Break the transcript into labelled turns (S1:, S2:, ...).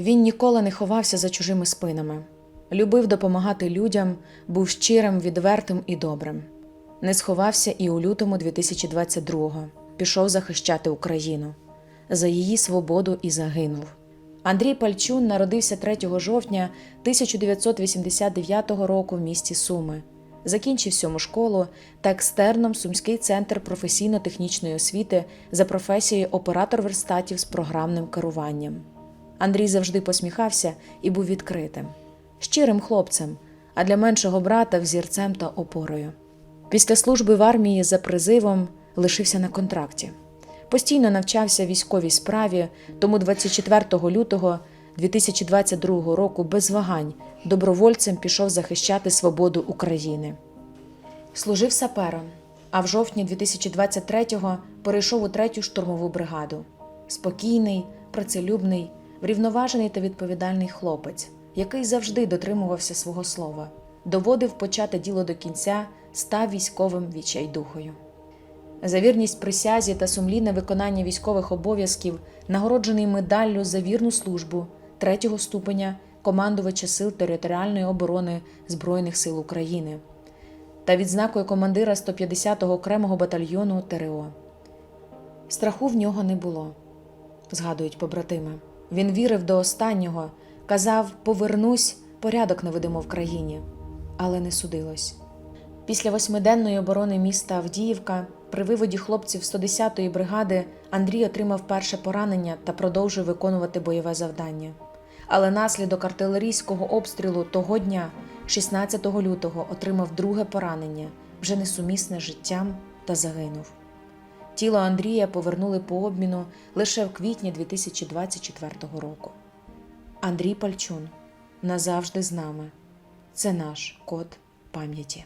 S1: Він ніколи не ховався за чужими спинами, любив допомагати людям, був щирим, відвертим і добрим. Не сховався і у лютому 2022-го пішов захищати Україну за її свободу і загинув. Андрій Пальчун народився 3 жовтня 1989 року в місті Суми. Закінчив сьому школу та екстерном Сумський центр професійно-технічної освіти за професією оператор верстатів з програмним керуванням. Андрій завжди посміхався і був відкритим, щирим хлопцем, а для меншого брата взірцем та опорою. Після служби в армії за призивом лишився на контракті. Постійно навчався військовій справі, тому 24 лютого 2022 року без вагань добровольцем пішов захищати свободу України. Служив сапером, а в жовтні 2023-го перейшов у третю штурмову бригаду. Спокійний, працелюбний, врівноважений та відповідальний хлопець, який завжди дотримувався свого слова, доводив почати діло до кінця, став військовим відчайдухою. За вірність присязі та сумлінне виконання військових обов'язків нагороджений медаллю за вірну службу третього ступеня командувача Сил територіальної оборони Збройних сил України та відзнакою командира 150-го окремого батальйону ТРО. Страху в нього не було, згадують побратими. Він вірив до останнього, казав: повернусь, порядок наведемо в країні, але не судилось. Після восьмиденної оборони міста Авдіївка при виводі хлопців 110-ї бригади Андрій отримав перше поранення та продовжив виконувати бойове завдання. Але наслідок артилерійського обстрілу того дня, 16 лютого, отримав друге поранення, вже несумісне життям та загинув. Тіло Андрія повернули по обміну лише в квітні 2024 року. Андрій Пальчун назавжди з нами. Це наш код пам'яті.